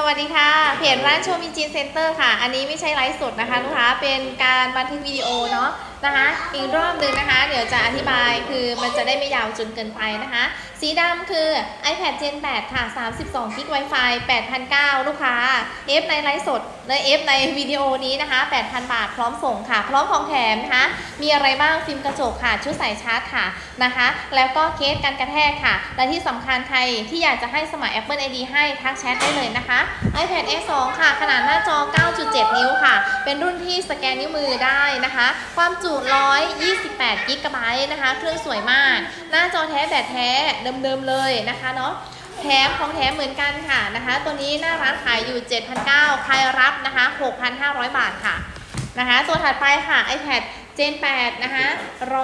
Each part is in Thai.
สวัสดีค่ะเพจร้านโชมินจินเซ็นเตอร์ค่ะ อันนี้ไม่ใช่ไลฟ์สดนะคะลูกค้าเป็นการบันทึกวิดีโอเนาะนะคะ อีกรอบหนึ่งนะคะ เดี๋ยวจะอธิบายคือมันจะได้ไม่ยาวจนเกินไปนะคะ สีดำคือ iPad Gen 8 ค่ะ 32 g b Wi-Fi 8,900 ลูกค้า F ในไลฟ์สดและ F ในวิดีโอนี้นะคะ 8,000 บาทพร้อมส่งค่ะ พร้อมของแถมนะคะ มีอะไรบ้างฟิล์มกระจกค่ะ ชุดใส่ชาร์จค่ะนะคะ แล้วก็เคสกันกระแทกค่ะ และที่สำคัญใครที่อยากจะให้สมัคร Apple ID ให้ทักแชทได้เลยนะคะ iPad Air 2ค่ะ ขนาดหน้าจอ 9.7 นิ้วค่ะ เป็นรุ่นที่สแกนนิ้วมือได้นะคะ ความจุ 128 กิกะไบต์นะคะ เครื่องสวยมาก หน้าจอแท้แบบแท้เดิมๆเลยนะคะเนาะแถมของแถมเหมือนกันค่ะนะคะ ตัวนี้หน้าร้านขายอยู่ 7,900ใครรับนะคะ 6,500 บาทค่ะนะคะ ตัวถัดไปค่ะ iPad Gen 8นะคะ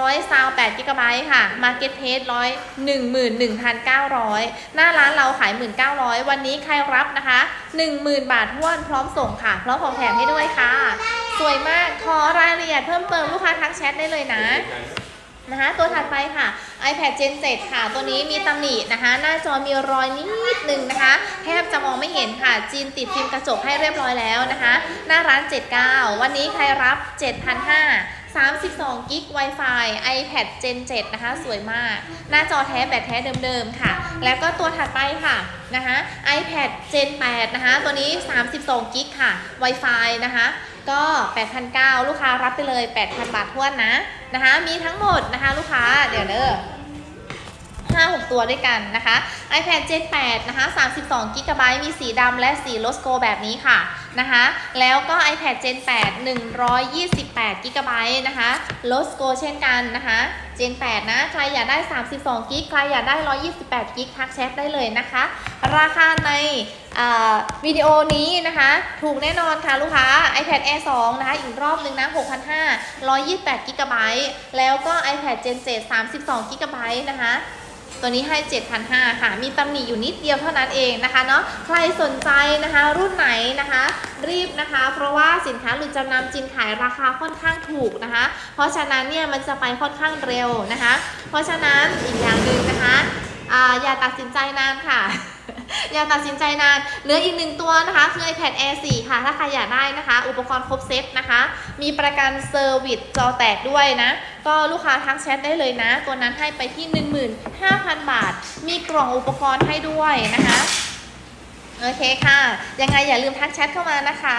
128 g b ค่ะ Market Price 111,900หน้าร้านเราขาย1,900วันนี้ใครรับนะคะ10,000บาทท้วนพร้อมส่งค่ะ พร้อมของแถมให้ด้วยค่ะ สวยมากขอรายละเอียดเพิ่มเติมลูกค้าทักแชทได้เลยนะนะคะตัวถัดไปค่ะ iPad Gen 7 ค่ะ ตัวนี้มีตำหนินะคะ หน้าจอมีรอยนิดนึงนะคะ แทบจะมองไม่เห็นค่ะ จีนติดฟิล์มกระจกให้เรียบร้อยแล้วนะคะ หน้าร้าน 79 วันนี้ใครรับ 7,500 32กิก Wi-Fi iPad Gen 7 นะคะ สวยมาก หน้าจอแท้แบบแท้เดิมๆค่ะ แล้วก็ตัวถัดไปค่ะนะคะ iPad Gen 8 นะคะ ตัวนี้ 32กิกค่ะ Wi-Fi นะคะก็ 8,900 ลูกค้ารับไปเลย 8,000 บาททวนนะ นะคะ มีทั้งหมดนะคะ ลูกค้า เดี๋ยวเด้อ 5 6 ตัวด้วยกันนะคะ iPad Gen 8นะคะ32 g b มีสีดำและสีโลสโกแบบนี้ค่ะนะคะ แล้วก็ iPad Gen 8 128 g b นะคะโลสโกเช่นกันนะคะ Gen 8 นะ ใครอยากได้ 32 g b ใครอยากได้ 128 g b ทักแชทได้เลยนะคะ ราคาในวิดีโอนี้นะคะ ถูกแน่นอนค่ะลูกค้า iPad Air 2 นะคะ อีกรอบนึงนะ 6,500 128 g b แล้วก็ iPad Gen 7 32 g b นะคะ ตัวนี้ให้ 7,500ค่ะ มีตำหนิอยู่นิดเดียวเท่านั้นเองนะคะเนาะ ใครสนใจนะคะ รุ่นไหนนะคะ รีบนะคะ เพราะว่าสินค้าหลุดจำนำจีนขายราคาค่อนข้างถูกนะคะ เพราะฉะนั้นเนี่ยมันจะไปค่อนข้างเร็วนะคะ เพราะฉะนั้นอีกอย่างหนึ่งนะคะอ่าอย่าตัดสินใจนานค่ะ อย่าตัดสินใจนาน เหลืออีกหนึ่งตัวนะคะ คือ iPad Air 4 ค่ะ ถ้าใครอยากได้นะคะ อุปกรณ์ครบเซตนะคะ มีประกันเซอร์วิสจอแตกด้วยนะ ก็ลูกค้าทักแชทได้เลยนะ ตัวนั้นให้ไปที่ 15,000 บาท มีกล่องอุปกรณ์ให้ด้วยนะคะ โอเคค่ะ ยังไงอย่าลืมทักแชทเข้ามานะคะ